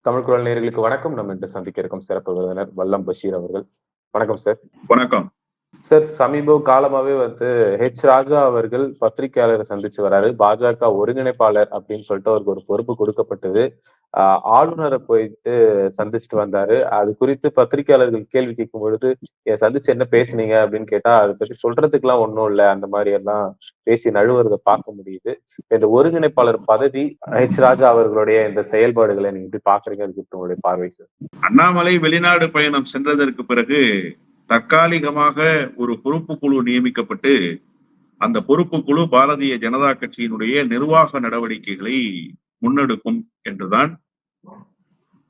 தமிழ் குரல் நேர்களுக்கு வணக்கம். நம்ம இன்று சந்திக்க இருக்கும் சிறப்பு விருந்தினர் வல்லம் பஷீர் அவர்கள். வணக்கம் சார். வணக்கம். சார் சமீப காலமாவே வந்து ஹெச் ராஜா அவர்கள் பத்திரிகையாளரை சந்திச்சு வராரு. பாஜக ஒருங்கிணைப்பாளர் அப்படின்னு சொல்லிட்டு அவருக்கு ஒரு பொறுப்பு கொடுக்கப்பட்டது. ஆஹ் ஆளுநரை போயிட்டு சந்திச்சுட்டு வந்தாரு. அது குறித்து பத்திரிகையாளர்கள் கேள்வி கேட்கும் பொழுது என் சந்திச்சு என்ன பேசுனீங்க? அப்படின்னு கேட்டா அதை பத்தி சொல்றதுக்கு எல்லாம் ஒண்ணும் இல்லை. அந்த மாதிரி எல்லாம் பேசி நழுவுறதை பார்க்க முடியுது. இந்த ஒருங்கிணைப்பாளர் பதவி ஹெச் ராஜா அவர்களுடைய இந்த செயல்பாடுகளை நீங்க எப்படி பாக்குறீங்க அது குறித்து உங்களுடைய பார்வை சார். அண்ணாமலை வெளிநாடு பயணம் சென்றதற்கு பிறகு தற்காலிகமாக ஒரு பொறுப்பு குழு நியமிக்கப்பட்டு அந்த பொறுப்பு குழு பாரதிய ஜனதா கட்சியினுடைய நிர்வாக நடவடிக்கைகளை முன்னெடுக்கும் என்றுதான்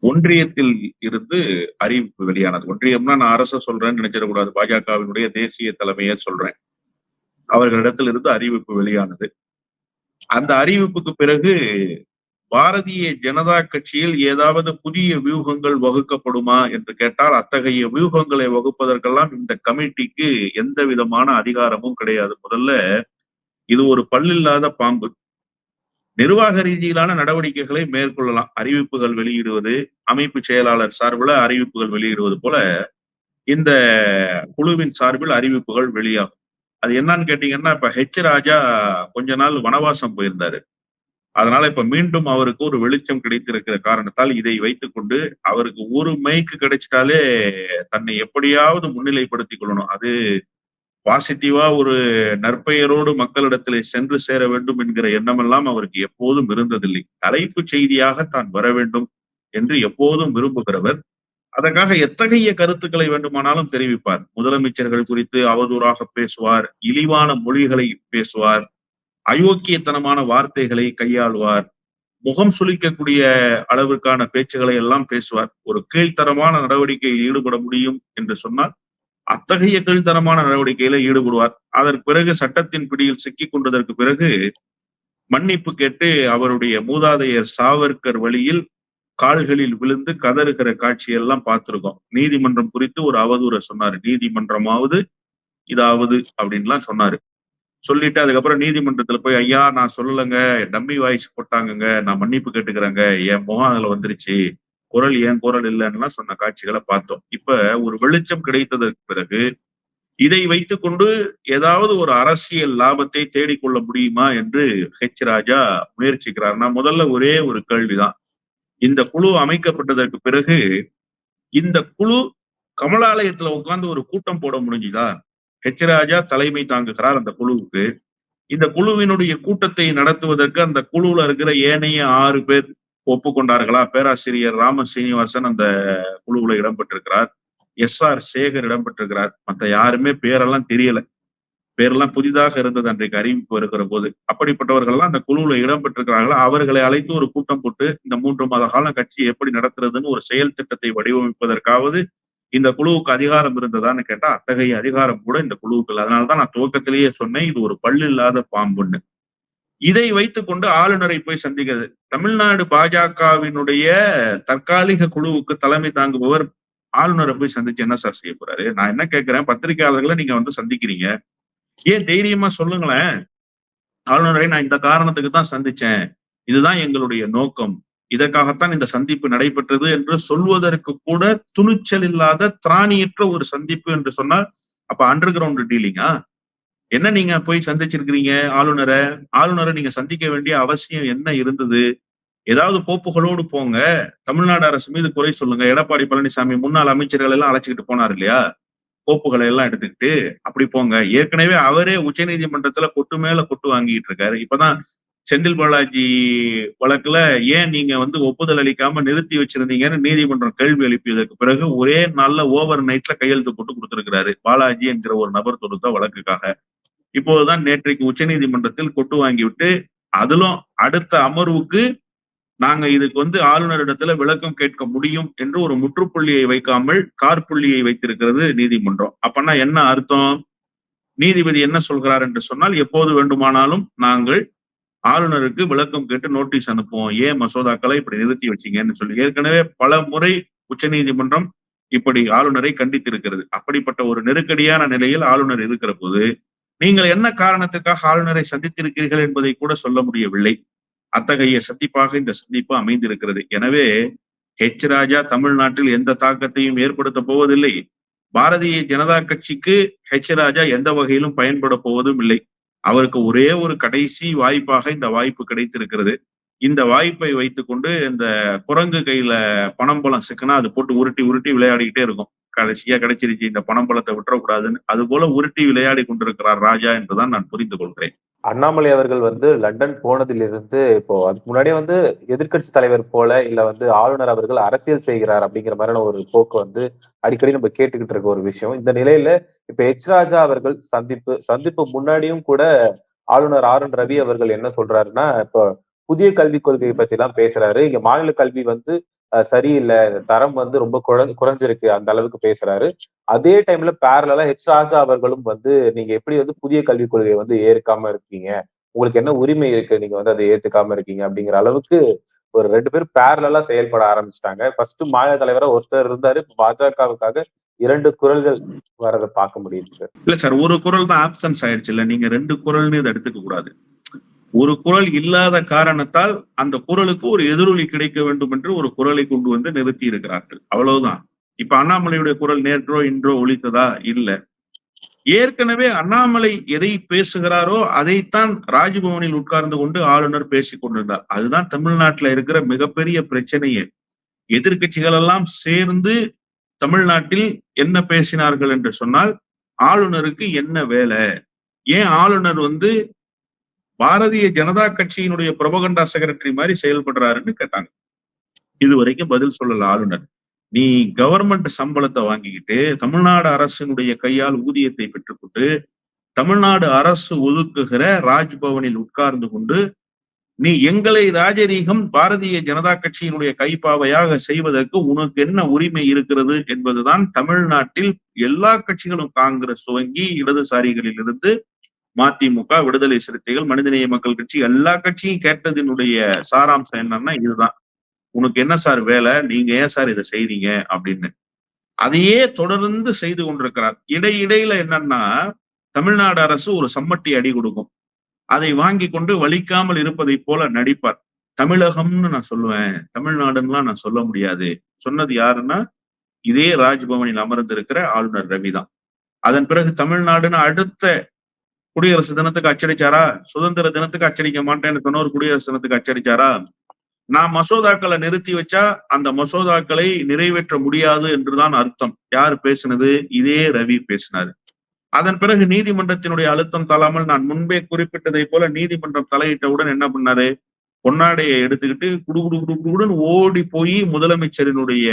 ஒன்றியத்தில் இருந்து அறிவிப்பு வெளியானது. ஒன்றியம்னா நான் அரச சொல்றேன்னு நினைச்சிடக்கூடாது பாஜகவினுடைய தேசிய தலைமையை சொல்றேன். அவர்களிடத்தில் இருந்து அறிவிப்பு வெளியானது. அந்த அறிவிப்புக்கு பிறகு பாரதிய ஜனதா கட்சியில் ஏதாவது புதிய வியூகங்கள் வகுக்கப்படுமா என்று கேட்டால் அத்தகைய வியூகங்களை வகுப்பதற்கெல்லாம் இந்த கமிட்டிக்கு எந்த விதமான அதிகாரமும் கிடையாது. முதல்ல இது ஒரு பல்லில்லாத பாம்பு. நிர்வாக ரீதியிலான நடவடிக்கைகளை மேற்கொள்ளலாம். அறிவிப்புகள் வெளியிடுவது அமைப்பு செயலாளர் சார்பில் அறிவிப்புகள் வெளியிடுவது போல இந்த குழுவின் சார்பில் அறிவிப்புகள் வெளியாகும். அது என்னன்னு கேட்டீங்கன்னா இப்ப ஹெச் ராஜா கொஞ்ச நாள் வனவாசம் போயிருந்தாரு. அதனால இப்ப மீண்டும் அவருக்கு ஒரு வெளிச்சம் கிடைத்திருக்கிற காரணத்தால் இதை வைத்துக்கொண்டு அவருக்கு ஒரு மைக்கு கிடைச்சிட்டாலே தன்னை எப்படியாவது முன்னிலைப்படுத்திக் கொள்ளணும். அது பாசிட்டிவா ஒரு நற்பெயரோடு மக்களிடத்தில் சென்று சேர வேண்டும் என்கிற எண்ணமெல்லாம் அவருக்கு எப்போதும் இருந்ததில்லை. தலைப்பு செய்தியாக தான் வர வேண்டும் என்று எப்போதும் விரும்புகிறவர். அதற்காக எத்தகைய கருத்துக்களை வேண்டுமானாலும் தெரிவிப்பார். முதலமைச்சர்கள் குறித்து அவதூறாக பேசுவார். இழிவான மொழிகளை பேசுவார். அயோக்கியத்தனமான வார்த்தைகளை கையாளுவார். முகம் சுளிக்கக்கூடிய அளவிற்கான பேச்சுகளை எல்லாம் பேசுவார். ஒரு கீழ்த்தரமான நடவடிக்கையில் ஈடுபட முடியும் என்று சொன்னால் அத்தகைய கீழ்த்தரமான நடவடிக்கையில ஈடுபடுவார். அதற்கு பிறகு சட்டத்தின் பிடியில் சிக்கிக் கொண்டதற்கு பிறகு மன்னிப்பு கேட்டு அவருடைய மூதாதையர் சாவர்கர் வழியில் கால்களில் விழுந்து கதறுகிற காட்சியெல்லாம் பார்த்திருக்கோம். நீதிமன்றம் குறித்து ஒரு அவதூறை சொன்னாரு. நீதிமன்றமாவது இதாவது அப்படின்லாம் சொன்னாரு. சொல்லிட்டு அதுக்கப்புறம் நீதிமன்றத்துல போய் ஐயா நான் சொல்லலைங்க. டம்மி வாய்ஸ் போட்டாங்கங்க. நான் மன்னிப்பு கேட்டுக்கிறேங்க. என் முகம் அதுல வந்துருச்சு. குரல் ஏன் குரல் இல்லைன்னா சொன்ன காட்சிகளை பார்த்தோம். இப்ப ஒரு வெளிச்சம் கிடைத்ததற்கு பிறகு இதை வைத்துக்கொண்டு ஏதாவது ஒரு அரசியல் லாபத்தை தேடிக்கொள்ள முடியுமா என்று ஹெச் ராஜா முயற்சிக்கிறார்னா முதல்ல ஒரே ஒரு கேள்விதான். இந்த குழு அமைக்கப்பட்டதற்கு பிறகு இந்த குழு கமலாலயத்துல உட்கார்ந்து ஒரு கூட்டம் போட முடிஞ்சுதா? ஹெச் ராஜா தலைமை தாங்குகிறார் அந்த குழுவுக்கு. இந்த குழுவினுடைய கூட்டத்தை நடத்துவதற்கு அந்த குழுவுல இருக்கிற ஏனைய ஆறு பேர் ஒப்புக்கொண்டார்களா? பேராசிரியர் ராம சீனிவாசன் அந்த குழுவுல இடம்பெற்றிருக்கிறார். எஸ் ஆர் சேகர் இடம்பெற்றிருக்கிறார். மற்ற யாருமே பேரெல்லாம் தெரியல. பேரெல்லாம் புதிதாக இருந்தது அன்றைக்கு அறிவிப்பு வருகிற போது. அப்படிப்பட்டவர்கள் எல்லாம் அந்த குழுவுல இடம்பெற்றிருக்கிறார்களா? அவர்களை அழைத்து ஒரு கூட்டம் போட்டு இந்த மூன்று மாத காலம் கட்சி எப்படி நடத்துறதுன்னு ஒரு செயல் திட்டத்தை வடிவமைப்பதற்காவது இந்த குழுவுக்கு அதிகாரம் இருந்ததான்னு கேட்டா அத்தகைய அதிகாரம் கூட இந்த குழுவுக்கு இல்லை. அதனாலதான் நான் துவக்கத்திலேயே சொன்னேன் இது ஒரு பல்லு இல்லாத பாம்புன்னு. இதை வைத்துக்கொண்டு ஆளுநரை போய் சந்திக்கிறது. தமிழ்நாடு பாஜகவினுடைய தற்காலிக குழுவுக்கு தலைமை தாங்குபவர் ஆளுநரை போய் சந்திச்சு என்ன சார் செய்ய போறாரு? நான் என்ன கேட்கிறேன்? பத்திரிகையாளர்களை நீங்க வந்து சந்திக்கிறீங்க. ஏன் தைரியமா சொல்லுங்களேன். ஆளுநரை நான் இந்த காரணத்துக்கு தான் சந்திச்சேன். இதுதான் எங்களுடைய நோக்கம். இதற்காகத்தான் இந்த சந்திப்பு நடைபெற்றது என்று சொல்வதற்கு கூட துணிச்சல் இல்லாத திராணியற்ற ஒரு சந்திப்பு என்று சொன்னால் அப்ப அண்டர் கிரவுண்ட் டீலிங்கா என்ன நீங்க போய் சந்திச்சிருக்கிறீங்க ஆளுநரை? ஆளுநரை நீங்க சந்திக்க வேண்டிய அவசியம் என்ன இருந்தது? ஏதாவது கோப்புகளோடு போங்க. தமிழ்நாடு அரசு மீது குறை சொல்லுங்க. எடப்பாடி பழனிசாமி முன்னாள் அமைச்சர்கள் எல்லாம் அழைச்சிக்கிட்டு போனார் இல்லையா? கோப்புகளை எல்லாம் எடுத்துக்கிட்டு அப்படி போங்க. ஏற்கனவே அவரே உச்ச நீதிமன்றத்துல கொட்டு மேல கொட்டு வாங்கிட்டு இருக்காரு. இப்பதான் செந்தில் பாலாஜி வழக்குல ஏன் நீங்க வந்து ஒப்புதல் அளிக்காம நிறுத்தி வச்சிருந்தீங்கன்னு நீதிமன்றம் கேள்வி எழுப்பியதற்கு பிறகு ஒரே நாள்ல ஓவர் நைட்ல கையெழுத்து போட்டு கொடுத்திருக்கிறாரு. பாலாஜி என்கிற ஒரு நபர் தொடுத்த வழக்குக்காக. இப்போதுதான் நேற்றைக்கு உச்ச நீதிமன்றத்தில் கொட்டு வாங்கிவிட்டு அதிலும் அடுத்த அமர்வுக்கு நாங்க இதுக்கு வந்து ஆளுநரிடத்துல விளக்கம் கேட்க முடியும் என்று ஒரு முற்றுப்புள்ளியை வைக்காமல் கார்புள்ளியை வைத்திருக்கிறது நீதிமன்றம். அப்பன்னா என்ன அர்த்தம்? நீதிபதி என்ன சொல்கிறார் என்று சொன்னால் எப்போது வேண்டுமானாலும் நாங்கள் ஆளுநருக்கு விளக்கம் கேட்டு நோட்டீஸ் அனுப்புவோம். ஏன் மசோதாக்களை இப்படி நிறுத்தி வச்சீங்கன்னு சொல்லி. ஏற்கனவே பல முறை உச்ச நீதிமன்றம் இப்படி ஆளுநரை கண்டித்திருக்கிறது. அப்படிப்பட்ட ஒரு நெருக்கடியான நிலையில் ஆளுநர் இருக்கிற போது நீங்கள் என்ன காரணத்துக்காக ஆளுநரை சந்தித்திருக்கிறீர்கள் என்பதை கூட சொல்ல முடியவில்லை. அத்தகைய சந்திப்பாக இந்த சந்திப்பு அமைந்திருக்கிறது. எனவே ஹெச் ராஜா தமிழ்நாட்டில் எந்த தாக்கத்தையும் ஏற்படுத்த போவதில்லை. பாரதிய ஜனதா கட்சிக்கு ஹெச் ராஜா எந்த வகையிலும் பயன்பட போவதும் இல்லை. அவருக்கு ஒரே ஒரு கடைசி வாய்ப்பாக இந்த வாய்ப்பு கிடைத்திருக்கிறது. இந்த வாய்ப்பை வைத்துக்கொண்டு இந்த குரங்கு கையில பணம் பழம் சிக்கனா அது போட்டு உருட்டி உருட்டி விளையாடிக்கிட்டே இருக்கும். கடைசியா கிடைச்சிருச்சு இந்த பணம் பழத்தை விட்டுறக்கூடாதுன்னு. அது போல உருட்டி விளையாடி கொண்டிருக்கிறார் ராஜா என்றுதான் நான் புரிந்து கொள்கிறேன். அண்ணாமலை அவர்கள் வந்து லண்டன் போனதிலிருந்து இப்போ அதுக்கு முன்னாடியே வந்து எதிர்க்கட்சி தலைவர் போல இல்ல வந்து ஆளுநர் அவர்கள் அரசியல் செய்கிறார் அப்படிங்கிற மாதிரியான ஒரு போக்கு வந்து அடிக்கடி நம்ம கேட்டுக்கிட்டு இருக்க ஒரு விஷயம். இந்த நிலையில இப்ப எச் ராஜா அவர்கள் சந்திப்பு சந்திப்பு முன்னாடியும் கூட ஆளுநர் ஆர் என் ரவி அவர்கள் என்ன சொல்றாருன்னா இப்போ புதிய கல்விக் கொள்கையை பத்தி எல்லாம் பேசுறாரு. இங்க மாநில கல்வி வந்து சரியில்லை. தரம் வந்து ரொம்ப குறை- குறைஞ்சிருக்கு. அந்த அளவுக்கு பேசுறாரு. அதே டைம்ல பேரலா ஹெச் ராஜா அவர்களும் வந்து நீங்க எப்படி வந்து புதிய கல்விக் கொள்கையை வந்து ஏற்காம இருக்கீங்க? உங்களுக்கு என்ன உரிமை இருக்கு? நீங்க வந்து அதை ஏத்துக்காம இருக்கீங்க? அப்படிங்கிற அளவுக்கு ஒரு ரெண்டு பேரும் பேரலா செயல்பட ஆரம்பிச்சிட்டாங்க. ஃபர்ஸ்ட் மாநில தலைவரா ஒருத்தர் இருந்தாரு. இப்ப பாஜகவுக்காக இரண்டு குரல்கள் வரதை பார்க்க முடியுது சார் இல்ல சார் ஒரு குரல் தான் ஆப்சன்ஸ் ஆயிடுச்சு இல்ல? நீங்க ரெண்டு குரல்னு இதை எடுத்துக்க கூடாது. ஒரு குரல் இல்லாத காரணத்தால் அந்த குரலுக்கு ஒரு எதிரொலி கிடைக்க வேண்டும் என்று ஒரு குரலை கொண்டு வந்து நிறுத்தி இருக்கிறார்கள். அவ்வளவுதான். இப்ப அண்ணாமலையுடைய குரல் நேற்றோ இன்றோ ஒழித்ததா இல்ல. ஏற்கனவே அண்ணாமலை எதை பேசுகிறாரோ அதைத்தான் ராஜ்பவனில் உட்கார்ந்து கொண்டு ஆளுநர் பேசிக் கொண்டிருந்தார். அதுதான் தமிழ்நாட்டுல இருக்கிற மிகப்பெரிய பிரச்சனையே. எதிர்க்கட்சிகள் எல்லாம் சேர்ந்து தமிழ்நாட்டில் என்ன பேசினார்கள் என்று சொன்னால் ஆளுநருக்கு என்ன வேலை? ஏன் ஆளுநர் வந்து பாரதிய ஜனதா கட்சியினுடைய பிரபகண்டா செக்ரட்டரி மாதிரி செயல்படுறாருன்னு கேட்டாங்க. இது வரைக்கும் பதில் சொல்லல ஆளுநர். நீ கவர்மெண்ட் சம்பளத்தை வாங்கிக்கிட்டு தமிழ்நாடு அரசினுடைய கையால் ஊதியத்தை பெற்றுக்கொண்டு தமிழ்நாடு அரசு ஒதுக்குகிற ராஜ்பவனில் உட்கார்ந்து கொண்டு நீ எங்களை ராஜரீகம் பாரதிய ஜனதா கட்சியினுடைய கைப்பாவையாக செய்வதற்கு உனக்கு என்ன உரிமை இருக்கிறது என்பதுதான் தமிழ்நாட்டில் எல்லா கட்சிகளும் காங்கிரஸ் துவங்கி இடதுசாரிகளில் இருந்து மதிமுக விடுதலை சிறுத்தைகள் மனிதநேய மக்கள் கட்சி எல்லா கட்சியும் கேட்டதினுடைய சாராம்சம் என்னன்னா இதுதான். உனக்கு என்ன சார் வேலை? நீங்க ஏன் சார் இதை செய்றீங்க அப்படின்னு. அதையே தொடர்ந்து செய்து கொண்டிருக்கிறார். இடையிடையில என்னன்னா தமிழ்நாடு அரசு ஒரு சம்மட்டி அடி கொடுக்கும். அதை வாங்கி கொண்டு வலிக்காமல் இருப்பதை போல நடிப்பார். தமிழகம்னு நான் சொல்லுவேன். தமிழ்நாடுன்னுலாம் நான் சொல்ல முடியாது. சொன்னது யாருன்னா இதே ராஜ்பவனில் அமர்ந்திருக்கிற ஆளுநர் ரவிதான். அதன் பிறகு தமிழ்நாடுன்னு அடுத்த குடியரசு தினத்துக்கு அச்சடிச்சாரா? சுதந்திர தினத்துக்கு அச்சடிக்க மாட்டேன்னு சொன்னவர் குடியரசு தினத்துக்கு அச்சடிச்சாரா? நான் மசோதாக்களை நிறுத்தி வச்சா அந்த மசோதாக்களை நிறைவேற்ற முடியாது என்றுதான் அர்த்தம். யார் பேசினது? இதே ரவி பேசினாரு. அதன் பிறகு நீதிமன்றத்தினுடைய அழுத்தம் தள்ளாமல் நான் முன்பே குறிப்பிட்டதை போல நீதிமன்றம் தலையிட்டவுடன் என்ன பண்ணாரு? பொன்னாடையை எடுத்துக்கிட்டு குடு குடு குடு ஓடி போய் முதலமைச்சரினுடைய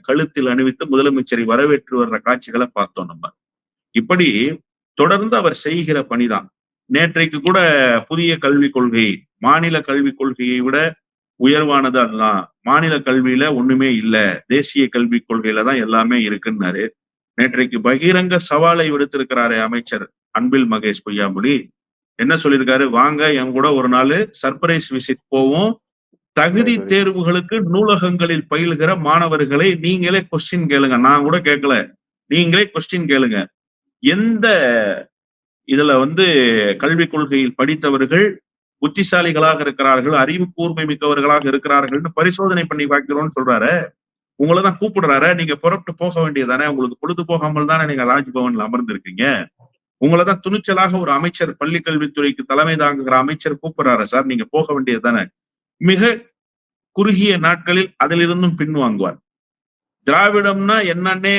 கழுத்தில் அணிவித்து முதலமைச்சரை வரவேற்று வர்ற காட்சிகளை பார்த்தோம் நம்ம. இப்படி தொடர்ந்து அவர் செய்கிற பணிதான். நேற்றைக்கு கூட புதிய கல்விக் கொள்கை மாநில கல்விக் கொள்கையை விட உயர்வானது அதுதான். மாநில கல்வியில ஒண்ணுமே இல்ல. தேசிய கல்விக் கொள்கையில தான் எல்லாமே இருக்குன்னாரு. நேற்றைக்கு பகிரங்க சவாலை விடுத்திருக்கிறாரே அமைச்சர் அன்பில் மகேஷ் பொய்யாமொழி. என்ன சொல்லியிருக்காரு? வாங்க என் கூட ஒரு நாள் சர்ப்ரைஸ் விசிட் போவோம். தகுதி. தேர்வுகளுக்கு நூலகங்களில் பயிலுகிற மாணவர்களை நீங்களே கொஸ்டின் கேளுங்க. நான் கூட கேட்கல. நீங்களே கொஸ்டின் கேளுங்க. எந்த இதுல வந்து கல்விக் கொள்கையில் படித்தவர்கள் புத்திசாலிகளாக இருக்கிறார்கள் அறிவு கூர்மை மிக்கவர்களாக இருக்கிறார்கள்னு பரிசோதனை பண்ணி பார்க்கிறோம்னு சொல்றாரு. உங்களை தான் கூப்பிடுறாரு. நீங்க புறப்பட்டு போக வேண்டியதானே உங்களுக்கு பொழுது போகாமல் தானே நீங்க ராஜ்பவன்ல அமர்ந்திருக்கீங்க. உங்களை தான் துணிச்சலாக ஒரு அமைச்சர் பள்ளி கல்வித்துறைக்கு தலைமை தாங்குகிற அமைச்சர் கூப்பிடுறாரு சார். நீங்க போக வேண்டியது தானே மிக குறுகிய நாட்களில் அதிலிருந்தும் பின்வாங்குவார். திராவிடம்னா என்னன்னே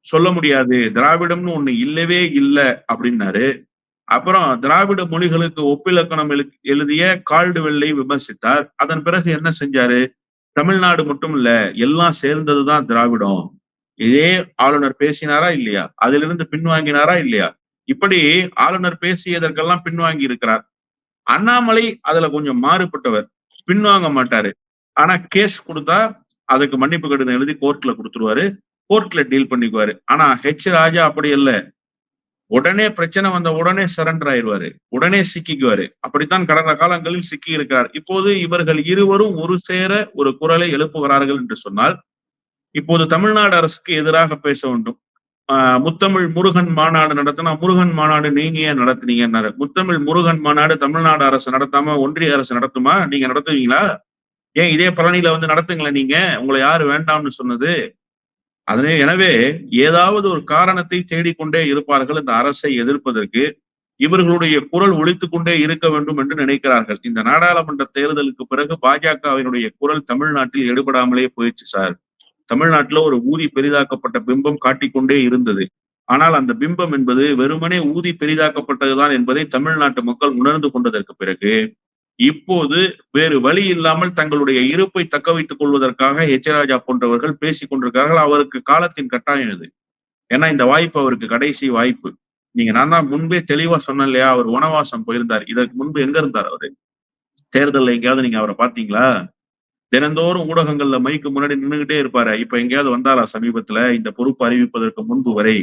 சொல்ல முடியாது. திராவிடம்னு ஒண்ணு இல்லவே இல்லை அப்படின்னாரு. அப்புறம் திராவிட மொழிகளுக்கு ஒப்பிலக்கணம் எழு- எழுதிய கால்டுவெல்லை விமர்சித்தார். அதன் பிறகு என்ன செஞ்சாரு? தமிழ்நாடு மட்டும் இல்ல எல்லாம் சேர்ந்ததுதான் திராவிடம். இதே ஆளுநர் பேசினாரா இல்லையா? அதிலிருந்து பின்வாங்கினாரா இல்லையா? இப்படி ஆளுநர் பேசியதற்கெல்லாம் பின்வாங்கி இருக்கிறார். அண்ணாமலை அதுல கொஞ்சம் மாறுபட்டவர். பின்வாங்க மாட்டாரு. ஆனா கேஸ் கொடுத்தா அதுக்கு மன்னிப்பு கடிதம் எழுதி கோர்ட்ல கொடுத்துருவாரு. கோர்ட்ல டீல் பண்ணிக்குவாரு. ஆனா ஹெச் ராஜா அப்படி இல்லை. உடனே பிரச்சனை வந்த உடனே சரண்டர் ஆயிடுவாரு. உடனே சிக்கிக்குவாரு. அப்படித்தான் கடந்த காலங்களில் சிக்கி இருக்கிறார் இப்போது இவர்கள் இருவரும் ஒரு சேர ஒரு குரலை எழுப்புகிறார்கள் என்று சொன்னால் இப்போது தமிழ்நாடு அரசுக்கு எதிராக பேச வேண்டும். முத்தமிழ் முருகன் மாநாடு நடத்தினா முருகன் மாநாடு நீங்க ஏன் நடத்துனீங்கன்னாரு. முத்தமிழ் முருகன் மாநாடு தமிழ்நாடு அரசு நடத்தாம ஒன்றிய அரசு நடத்துமா? நீங்க நடத்துவீங்களா? ஏன் இதே பழனியில வந்து நடத்துங்களேன் நீங்க? உங்களை யாரு வேண்டாம்னு சொன்னது? அதனே எனவே ஏதாவது ஒரு காரணத்தை தேடிக்கொண்டே இருப்பார்கள் இந்த அரசை எதிர்ப்பதற்கு. இவர்களுடைய குரல் ஒழித்துக் கொண்டே இருக்க வேண்டும் என்று நினைக்கிறார்கள். இந்த நாடாளுமன்ற தேர்தலுக்கு பிறகு பாஜகவினுடைய குரல் தமிழ்நாட்டில் எடுபடாமலே போயிடுச்சு சார். தமிழ்நாட்டில் ஒரு ஊதி பெரிதாக்கப்பட்ட பிம்பம் காட்டிக்கொண்டே இருந்தது. ஆனால் அந்த பிம்பம் என்பது வெறுமனே ஊதி பெரிதாக்கப்பட்டதுதான் என்பதை தமிழ்நாட்டு மக்கள் உணர்ந்து கொண்டதற்கு பிறகு இப்போது வேறு வழி இல்லாமல் தங்களுடைய இருப்பை தக்க வைத்துக் கொள்வதற்காக எச்சராஜா போன்றவர்கள் பேசிக் கொண்டிருக்கிறார்கள். அவருக்கு காலத்தின் கட்டாயம் இது. ஏன்னா இந்த வாய்ப்பு அவருக்கு கடைசி வாய்ப்பு. நீங்க நான் தான் முன்பே தெளிவா சொன்னேன் இல்லையா? அவர் வனவாசம் போயிருந்தார். இதற்கு முன்பு எங்க இருந்தார் அவரு? தேர்தல் எங்கேயாவது நீங்க அவரை பாத்தீங்களா தினந்தோறும் ஊடகங்கள்ல மைக்கு முன்னாடி நின்றுகிட்டே இருப்பாரு. இப்ப எங்கேயாவது வந்தாரா சமீபத்துல? இந்த பொறுப்பு அறிவிப்பதற்கு முன்பு வரை.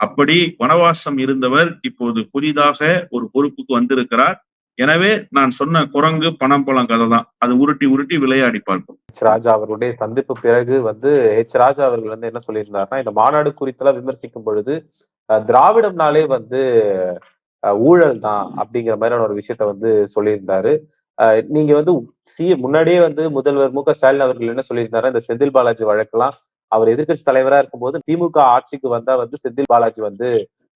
அப்படி வனவாசம் இருந்தவர் இப்போது புதிதாக ஒரு பொறுப்புக்கு வந்திருக்கிறார். எனவே நான் சொன்ன குரங்கு பணம் பழம் கதை தான். அது உருட்டி உருட்டி விளையாடி பார்ப்போம் ஹெச் ராஜா அவர்களுடைய சந்திப்பு பிறகு வந்து ஹெச் ராஜா அவர்கள் வந்து என்ன சொல்லியிருந்தாருன்னா இந்த மாநாடு குறித்தெல்லாம் விமர்சிக்கும் பொழுது திராவிடம்னாலே வந்து ஊழல் தான் அப்படிங்கிற மாதிரியான ஒரு விஷயத்த வந்து சொல்லியிருந்தாரு. நீங்க வந்து சி முன்னாடியே வந்து முதல்வர் மு க ஸ்டாலின் அவர்கள் என்ன சொல்லியிருந்தாரு இந்த செந்தில் பாலாஜி வழக்கெல்லாம் அவர் எதிர்க்கட்சி தலைவரா இருக்கும்போது திமுக ஆட்சிக்கு வந்தா வந்து செந்தில் பாலாஜி வந்து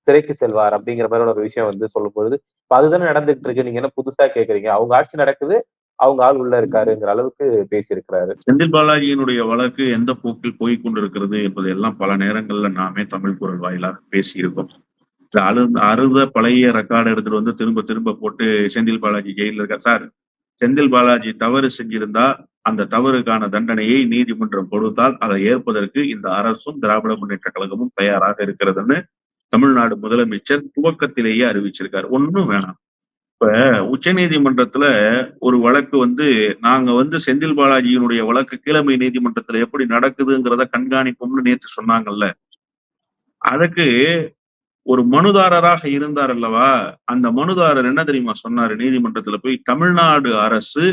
சிறைக்கு செல்வார் அப்படிங்கிற மாதிரி ஒரு விஷயம் வந்து சொல்லும் பொழுது இப்ப அதுதானே நடந்துட்டு இருக்கு நீங்க என்ன புதுசா கேக்குறீங்க அவங்க ஆட்சி நடக்குது. அவங்க ஆள் உள்ள இருக்காருங்கிற அளவுக்கு பேசியிருக்கிறாரு. செந்தில் பாலாஜியினுடைய வழக்கு எந்த போக்கில் போய் கொண்டிருக்கிறது என்பது எல்லாம் பல நேரங்கள்ல நாமே தமிழ் குரல் வாயிலாக பேசியிருக்கோம். இந்த அழு அறுத பழைய ரெக்கார்டு எடுத்துட்டு வந்து திரும்ப திரும்ப போட்டு செந்தில் பாலாஜி ஜெயில இருக்கார். சார் செந்தில் பாலாஜி தவறு செஞ்சிருந்தா அந்த தவறுக்கான தண்டனையை நீதிமன்றம் கொடுத்தால் அதை ஏற்பதற்கு இந்த அரசும் திராவிட முன்னேற்ற கழகமும் தயாராக இருக்கிறதுன்னு தமிழ்நாடு முதலமைச்சர் துவக்கத்திலேயே அறிவிச்சிருக்காரு. ஒன்றும் வேணாம். இப்ப உச்ச நீதிமன்றத்துல ஒரு வழக்கு வந்து நாங்க வந்து செந்தில் பாலாஜியினுடைய வழக்கு கீழமை நீதிமன்றத்துல எப்படி நடக்குதுங்கிறத கண்காணிப்போம்னு நேத்து சொன்னாங்கல்ல. அதுக்கு ஒரு மனுதாரராக இருந்தார் அல்லவா? அந்த மனுதாரர் என்ன தெரியுமா சொன்னாரு? நீதிமன்றத்துல போய் தமிழ்நாடு அரசு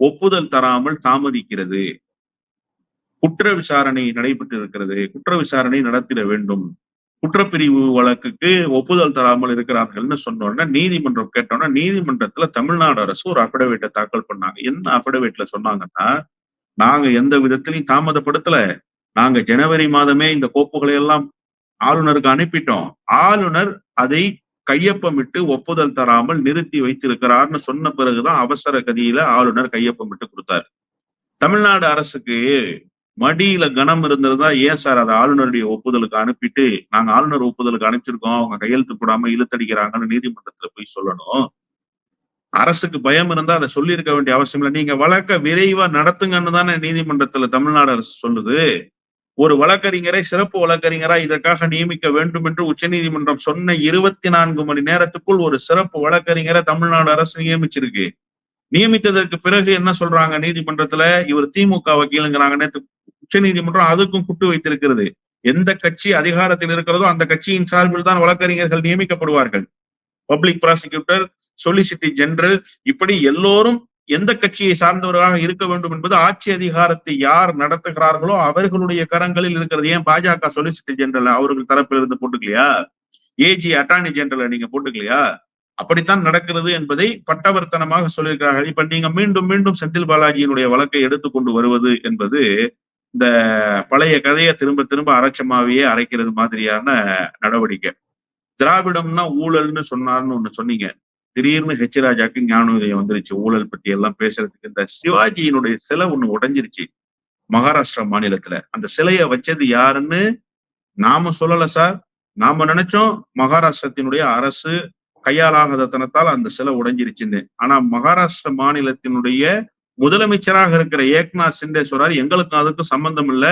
ஒப்புதல் தராமல் தாமதிக்கிறது. குற்ற விசாரணை நடைபெற்று இருக்கிறது குற்ற விசாரணை நடத்திட வேண்டும். குற்றப்பிரிவு வழக்குக்கு ஒப்புதல் தராமல் இருக்கிறார்கள்னு சொன்னோடனே நீதிமன்றம் கேட்டோன்னா நீதிமன்றத்துல தமிழ்நாடு அரசு ஒரு அபிடவிட்டை தாக்கல் பண்ணாங்க. என்ன அபிடவிட்ல சொன்னாங்கன்னா நாங்க எந்த விதத்திலையும் தாமதப்படுத்தல. நாங்க ஜனவரி மாதமே இந்த கோப்புகளை எல்லாம் ஆளுநருக்கு அனுப்பிட்டோம். ஆளுநர் அதை கையொப்பமிட்டு ஒப்புதல் தராமல் நிறுத்தி வைத்திருக்கிறார்னு சொன்ன பிறகுதான் அவசர கதியில ஆளுநர் கையொப்பமிட்டு கொடுத்தாரு. தமிழ்நாடு அரசுக்கு மடியில கனம் இருந்திருந்தா ஏன் சார் அதை ஆளுநருடைய ஒப்புதலுக்கு அனுப்பிட்டு நாங்க ஆளுநர் ஒப்புதலுக்கு அனுப்பிச்சிருக்கோம்? அவங்க கையெழுத்து போடாம இழுத்தடிக்கிறாங்கன்னு நீதிமன்றத்துல போய் சொல்லணும். அரசுக்கு பயம் இருந்தா அதை சொல்லியிருக்க வேண்டிய அவசியம் இல்லை. நீங்க வழக்க விரைவா நடத்துங்கன்னு தானே நீதிமன்றத்துல தமிழ்நாடு அரசு சொல்லுது. ஒரு வழக்கறிஞரை சிறப்பு வழக்கறிஞரா இதற்காக நியமிக்க வேண்டும் என்று உச்சநீதிமன்றம் சொன்ன இருபத்தி நான்கு மணி நேரத்துக்குள் ஒரு சிறப்பு வழக்கறிஞரை தமிழ்நாடு அரசு நியமிச்சிருக்கு. நியமித்ததற்கு பிறகு என்ன சொல்றாங்க நீதிமன்றத்துல? இவர் திமுக வக்கீலுங்கிறாங்க நேற்று உச்ச நீதிமன்றம் அதுக்கும் குட்டு வைத்திருக்கிறது. எந்த கட்சி அதிகாரத்தில் இருக்கிறதோ அந்த கட்சியின் சார்பில் தான் வழக்கறிஞர்கள் நியமிக்கப்படுவார்கள். பப்ளிக் ப்ராசிக்யூட்டர் சொலிசிட்டர் ஜெனரல் இப்படி எல்லோரும் எந்த கட்சியை சார்ந்தவர்களாக இருக்க வேண்டும் என்பது ஆட்சி அதிகாரத்தை யார் நடத்துகிறார்களோ அவர்களுடைய கரங்களில் இருக்கிறது. ஏன் பாஜக சொலிசிட்டர் ஜெனரல் அவர்கள் தரப்பில் இருந்து போட்டுக்கலையா ஏஜி அட்டார்னி ஜெனரலை நீங்க போட்டுக்கலையா? அப்படித்தான் நடக்கிறது என்பதை பட்டவர்த்தனமாக சொல்லியிருக்கிறார்கள். இப்ப நீங்க மீண்டும் மீண்டும் செந்தில் பாலாஜியினுடைய வழக்கை எடுத்துக்கொண்டு வருவது என்பது இந்த பழைய கதையை திரும்ப திரும்ப அரைச்சமாவையே அரைக்கிறது மாதிரியான நடவடிக்கை. திராவிடம்னா ஊழல்னு சொன்னார்னு ஒண்ணு சொன்னீங்க. திடீர்னு ஹெச் ராஜாக்கு ஞானோதயம் வந்துருச்சு. ஊழல் பற்றி எல்லாம் பேசுறதுக்கு இந்த சிவாஜியினுடைய சிலை ஒண்ணு உடைஞ்சிருச்சு மகாராஷ்டிரா மாநிலத்துல. அந்த சிலையை வச்சது யாருன்னு நாம சொல்லல சார். நாம நினைச்சோம் மகாராஷ்டிரத்தினுடைய அரசு கையாலாகாதத்தனத்தால் அந்த சிலை உடைஞ்சிருச்சுன்னு. ஆனா மகாராஷ்டிர மாநிலத்தினுடைய முதலமைச்சராக இருக்கிற ஏக்நாத் சிண்டே சொல்றாரு எங்களுக்கு அதுக்கும் சம்பந்தம் இல்ல.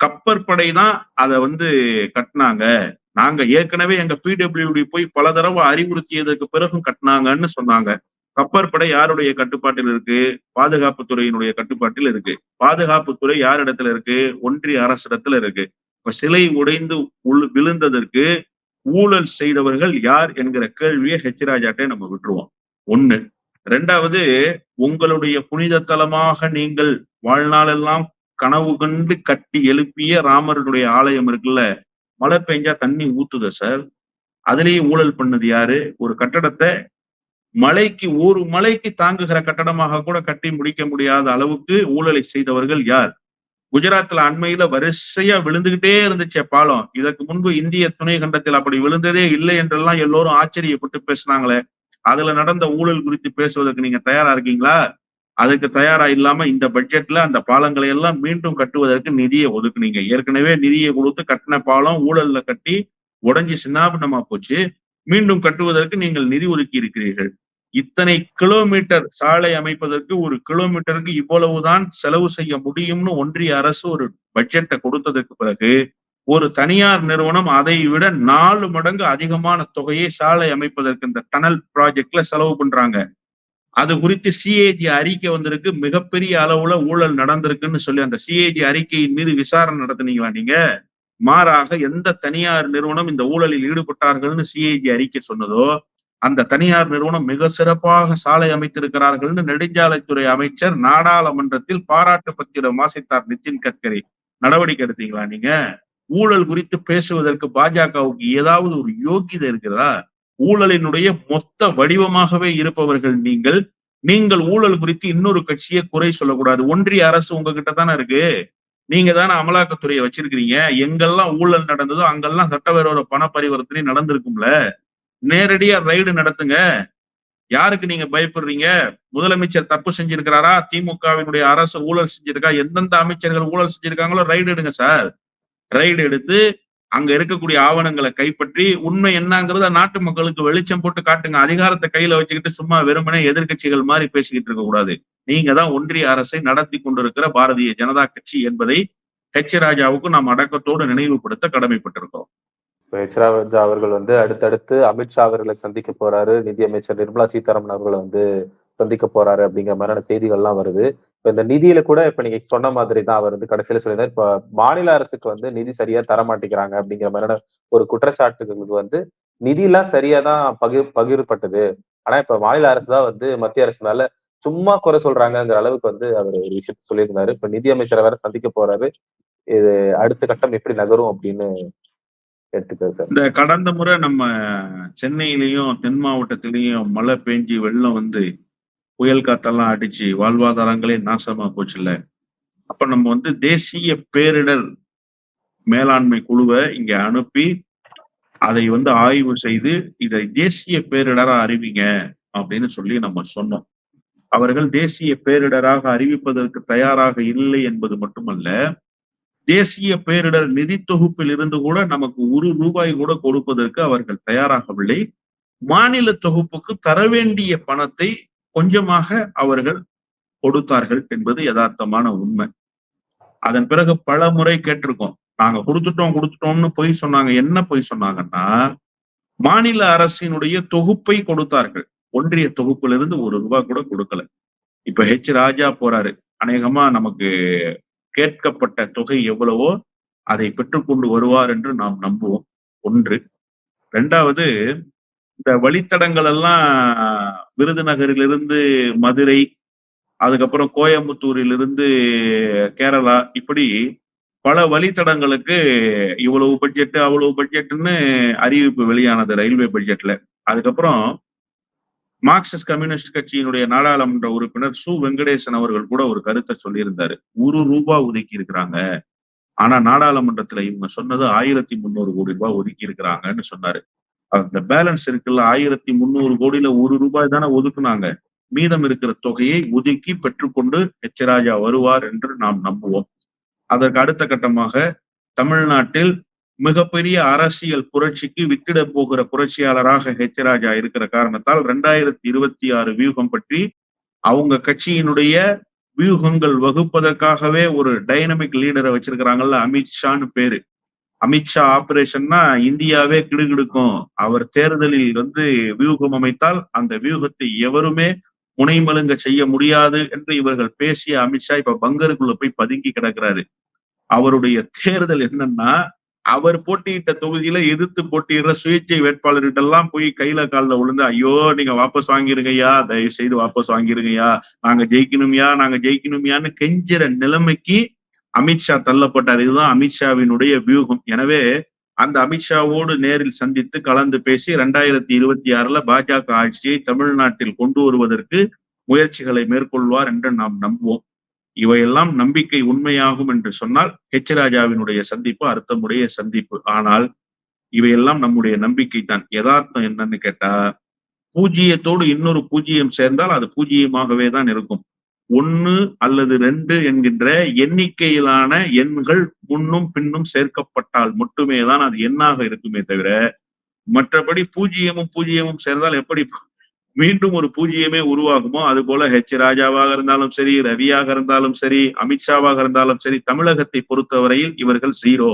கப்பற்படை தான் அதை வந்து கட்டினாங்க. நாங்க ஏற்கனவே எங்க பிடபிள்யூடி போய் பல தடவை அறிவுறுத்தியதற்கு பிறகும் கட்டினாங்கன்னு சொன்னாங்க. கப்பற்படை யாருடைய கட்டுப்பாட்டில் இருக்கு? பாதுகாப்புத்துறையினுடைய கட்டுப்பாட்டில் இருக்கு. பாதுகாப்புத்துறை யார் இடத்துல இருக்கு? ஒன்றிய அரசிடத்துல இருக்கு. இப்ப சிலை உடைந்து உள் விழுந்ததற்கு ஊழல் செய்தவர்கள் யார் என்கிற கேள்வியை ஹெச் ராஜாட்டே நம்ம விட்டுருவோம். ஒண்ணு ரெண்டாவது உங்களுடைய புனித தலமாக நீங்கள் வாழ்நாளெல்லாம் கனவு கண்டு கட்டி எழுப்பிய ராமருடைய ஆலயம் இருக்குல்ல மழை பெஞ்சா தண்ணி ஊத்துத சார். அதுலயே ஊழல் பண்ணது யாரு? ஒரு கட்டடத்தை மலைக்கு ஒரு மலைக்கு தாங்குகிற கட்டடமாக கூட கட்டி முடிக்க முடியாத அளவுக்கு ஊழலை செய்தவர்கள் யார்? குஜராத்ல அண்மையில வரிசையா விழுந்துகிட்டே இருந்துச்சே பாலம். இதற்கு முன்பு இந்திய துணை கண்டத்தில் அப்படி விழுந்ததே இல்லை என்றெல்லாம் எல்லோரும் ஆச்சரியப்பட்டு பேசினாங்களே. அதுல நடந்த ஊழல் குறித்து பேசுவதற்கு நீங்க தயாரா இருக்கீங்களா? அதுக்கு தயாரா இல்லாம இந்த பட்ஜெட்ல அந்த பாலங்களை எல்லாம் மீண்டும் கட்டுவதற்கு நிதியை ஒதுக்குனீங்க. ஏற்கனவே நிதியை கொடுத்து கட்டின பாலம் ஊழல்ல கட்டி உடஞ்சி சின்னாபின்னமா போச்சு. மீண்டும் கட்டுவதற்கு நீங்கள் நிதி ஒதுக்கி இருக்கிறீர்கள். இத்தனை கிலோமீட்டர் சாலை அமைப்பதற்கு ஒரு கிலோமீட்டருக்கு இவ்வளவுதான் செலவு செய்ய முடியும்னு ஒன்றிய அரசு ஒரு பட்ஜெட்டை கொடுத்ததற்கு பிறகு ஒரு தனியார் நிறுவனம் அதை விட நாலு மடங்கு அதிகமான தொகையை சாலை அமைப்பதற்கு இந்த டனல் ப்ராஜெக்ட்ல செலவு பண்றாங்க. அது குறித்து சிஏஜி அறிக்கை வந்திருக்கு. மிகப்பெரிய அளவுல ஊழல் நடந்திருக்குன்னு சொல்லி அந்த சிஏஜி அறிக்கையின் மீது விசாரணை நடத்துனீங்களா நீங்க? மாறாக எந்த தனியார் நிறுவனம் இந்த ஊழலில் ஈடுபட்டார்கள்னு சிஏஜி அறிக்கை சொன்னதோ அந்த தனியார் நிறுவனம் மிக சிறப்பாக சாலை அமைத்திருக்கிறார்கள்னு நெடுஞ்சாலைத்துறை அமைச்சர் நாடாளுமன்றத்தில் பாராட்டு பத்திரம் வாசித்தார் நிதின் கட்கரி. நடவடிக்கை எடுத்தீங்களா நீங்க? ஊழல் குறித்து பேசுவதற்கு பாஜகவுக்கு ஏதாவது ஒரு யோக்கியதை இருக்கிறதா? ஊழலினுடைய மொத்த வடிவமாகவே இருப்பவர்கள் நீங்கள். நீங்கள் ஊழல் குறித்து இன்னொரு கட்சியை குறை சொல்லக்கூடாது. ஒன்றிய அரசு உங்ககிட்ட தானே இருக்கு. நீங்க தானே அமலாக்கத்துறையை வச்சிருக்கிறீங்க. எங்கெல்லாம் ஊழல் நடந்ததோ அங்கெல்லாம் சட்டவிரோத பண பரிவர்த்தனை நடந்திருக்கும்ல. நேரடியா ரைடு நடத்துங்க. யாருக்கு நீங்க பயப்படுறீங்க? முதலமைச்சர் தப்பு செஞ்சிருக்கிறாரா? திமுகவினுடைய அரசு ஊழல் செஞ்சிருக்கா? எந்தெந்த அமைச்சர்கள் ஊழல் செஞ்சிருக்காங்களோ ரைடு எடுங்க சார். ரைடு எடுத்து அங்க இருக்கக்கூடிய ஆவணங்களை கைப்பற்றி உண்மை என்னங்கிறத நாட்டு மக்களுக்கு வெளிச்சம் போட்டு காட்டுங்க. அதிகாரத்தை கையில வச்சுக்கிட்டு சும்மா வெறுமனே எதிர்கட்சிகள் மாதிரி பேசிக்கிட்டு இருக்க கூடாது. நீங்க தான் ஒன்றிய அரசை நடத்தி கொண்டிருக்கிற பாரதிய ஜனதா கட்சி என்பதை ஹெச் ராஜாவுக்கு நாம் அடக்கத்தோடு நினைவுபடுத்த கடமைப்பட்டிருக்கிறோம். ஹெச் ராஜா அவர்கள் வந்து அடுத்தடுத்து அமித்ஷா அவர்களை சந்திக்க போறாரு. நிதியமைச்சர் நிர்மலா சீதாராமன் அவர்களை வந்து சந்திக்க போறாரு அப்படிங்கிற மாதிரியான செய்திகள்லாம் வருது. இப்போ இந்த நிதியில கூட இப்ப நீங்க சொன்ன மாதிரி தான் அவர் வந்து கடைசியில சொல்லியிருந்தார். இப்ப மாநில அரசுக்கு வந்து நிதி சரியா தர மாட்டேங்கிறாங்க அப்படிங்கிற மாதிரியான ஒரு குற்றச்சாட்டுகளுக்கு வந்து நிதியெல்லாம் சரியா தான் பகிர் பகிர்ப்பட்டது. ஆனா இப்ப மாநில அரசு தான் வந்து மத்திய அரசு மேல சும்மா குறை சொல்றாங்கிற அளவுக்கு வந்து அவர் ஒரு விஷயத்த சொல்லியிருந்தாரு. இப்ப நிதி அமைச்சரை வேற சந்திக்க போறாரு. இது அடுத்த கட்டம் எப்படி நகரும் அப்படின்னு எடுத்துக்கிறது சார். இந்த கடந்த முறை நம்ம சென்னையிலையும் தென் மாவட்டத்திலையும் மழை பெஞ்சு வெள்ளம் வந்து புயல் காத்தெல்லாம் அடிச்சு வாழ்வாதாரங்களே நாசமா போச்சுல்ல. அப்ப நம்ம வந்து தேசிய பேரிடர் மேலாண்மை குழுவை இங்க அனுப்பி அதை வந்து ஆய்வு செய்து இதை தேசிய பேரிடரா அறிவிங்க அப்படின்னு சொல்லி நம்ம சொன்னோம். அவர்கள் தேசிய பேரிடராக அறிவிப்பதற்கு தயாராக இல்லை என்பது மட்டுமல்ல தேசிய பேரிடர் நிதி தொகுப்பில் இருந்து கூட நமக்கு ஒரு ரூபாய் கூட கொடுப்பதற்கு அவர்கள் தயாராகவில்லை. மாநில தொகுப்புக்கு தர வேண்டிய பணத்தை கொஞ்சமாக அவர்கள் கொடுத்தார்கள் என்பது யதார்த்தமான உண்மை. அதன் பிறகு பல முறை கேட்டிருக்கோம். நாங்க கொடுத்துட்டோம் கொடுத்துட்டோம்னு பொய் சொன்னாங்க. என்ன பொய் சொன்னாங்கன்னா மாநில அரசினுடைய தொகுப்பை கொடுத்தார்கள். ஒன்றிய தொகுப்பிலிருந்து ஒரு ரூபாய் கூட கொடுக்கல. இப்ப ஹெச் ராஜா போறாரு. அநேகமா நமக்கு கேட்கப்பட்ட தொகை எவ்வளவோ அதை பெற்றுக்கொண்டு வருவார் என்று நாம் நம்புவோம். ஒன்று. ரெண்டாவது இந்த வழித்தடங்கள் எல்லாம் விருதுநகரிலிருந்து மதுரை அதுக்கப்புறம் கோயம்புத்தூரிலிருந்து கேரளா இப்படி பல வழித்தடங்களுக்கு இவ்வளவு பட்ஜெட் அவ்வளவு பட்ஜெட்னு அறிவிப்பு வெளியானது ரயில்வே பட்ஜெட்ல அதுக்கப்புறம் மார்க்சிஸ்ட் கம்யூனிஸ்ட் கட்சியினுடைய நாடாளுமன்ற உறுப்பினர் சு. வெங்கடேசன் அவர்கள் கூட ஒரு கருத்தை சொல்லியிருந்தாரு. ஒரு ரூபாய் ஒதுக்கி இருக்கிறாங்க. ஆனா நாடாளுமன்றத்துல இவங்க சொன்னது ஆயிரத்தி முந்நூறு கோடி ரூபாய் ஒதுக்கி இருக்கிறாங்கன்னு சொன்னாரு. அந்த பேலன்ஸ் இருக்குல்ல ஆயிரத்தி முந்நூறு கோடியில ஒரு ரூபாய் தானே ஒதுக்குனாங்க. மீதம் இருக்கிற தொகையை ஒதுக்கி பெற்றுக்கொண்டு எச் ராஜா வருவார் என்று நாம் நம்புவோம். அதற்கு அடுத்த கட்டமாக தமிழ்நாட்டில் மிகப்பெரிய அரசியல் புரட்சிக்கு வித்திட போகிற புரட்சியாளராக ஹெச் ராஜா இருக்கிற காரணத்தால் ரெண்டாயிரத்தி இருபத்தி ஆறு வியூகம் பற்றி அவங்க கட்சியினுடைய வியூகங்கள் வகுப்பதற்காகவே ஒரு டைனமிக் லீடரை வச்சிருக்கிறாங்கல்ல அமித்ஷான்னு பேரு. அமித்ஷா ஆபரேஷன்னா இந்தியாவே கிடுகிடுக்கும். அவர் தேர்தலில் வந்து வியூகம் அமைத்தால் அந்த வியூகத்தை எவருமே முனைமலுங்க செய்ய முடியாது என்று இவர்கள் பேசிய அமித்ஷா இப்ப பங்கருக்குள்ள போய் பதுங்கி கிடக்கிறாரு. அவருடைய தேர்தல் என்னன்னா அவர் போட்டியிட்ட தொகுதியில எதிர்த்து போட்டியிடுற சுயேட்சை வேட்பாளர்கிட்ட எல்லாம் போய் கையில காலில் விழுந்து ஐயோ நீங்க வாபஸ் வாங்கிருங்கய்யா தயவு செய்து வாபஸ் வாங்கிருங்கய்யா நாங்க ஜெயிக்கணும்யா நாங்க ஜெயிக்கணும்யான்னு கெஞ்சிற நிலைமைக்கு அமித்ஷா தள்ளப்பட்டார். இதுதான் அமித்ஷாவினுடைய வியூகம். எனவே அந்த அமித்ஷாவோடு நேரில் சந்தித்து கலந்து பேசி இரண்டாயிரத்தி இருபத்தி ஆறுல பாஜக ஆட்சியை தமிழ்நாட்டில் கொண்டு வருவதற்கு முயற்சிகளை மேற்கொள்வார் என்று நாம் நம்புவோம். இவையெல்லாம் நம்பிக்கை உண்மையாகும் என்று சொன்னால் ஹெச் ராஜாவினுடைய சந்திப்பு அர்த்தமுடைய சந்திப்பு. ஆனால் இவையெல்லாம் நம்முடைய நம்பிக்கை தான். யதார்த்தம் என்னன்னு கேட்டா பூஜ்ஜியத்தோடு இன்னொரு பூஜ்ஜியம் சேர்ந்தால் அது பூஜ்ஜியமாகவே தான் இருக்கும். ஒன்னு அல்லது ரெண்டு என்கின்ற எண்ணிக்கையிலான எண்கள் முன்னும் பின்னும் சேர்க்கப்பட்டால் மட்டுமே தான் அது எண்ணாக இருக்குமே தவிர மற்றபடி பூஜ்ஜியமும் பூஜ்ஜியமும் சேர்ந்தால் எப்படி மீண்டும் ஒரு பூஜ்ஜியமே உருவாகுமோ? அது போல ஹெச் ராஜாவாக இருந்தாலும் சரி ரவியாக இருந்தாலும் சரி அமித்ஷாவாக இருந்தாலும் சரி தமிழகத்தை பொறுத்தவரையில் இவர்கள் ஜீரோ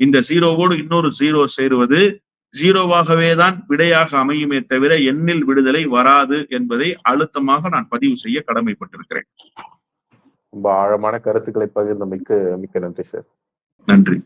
இந்த ஜீரோவோடு இன்னொரு ஜீரோ சேருவது ஜீரோவாகவே தான் விடையாக அமையுமே தவிர எண்ணில் விடுதலை வராது என்பதை அழுத்தமாக நான் பதிவு செய்ய கடமைப்பட்டிருக்கிறேன். ரொம்ப ஆழமான கருத்துக்களை பகிர்ந்தமைக்கு மிக்க நன்றி சார். நன்றி.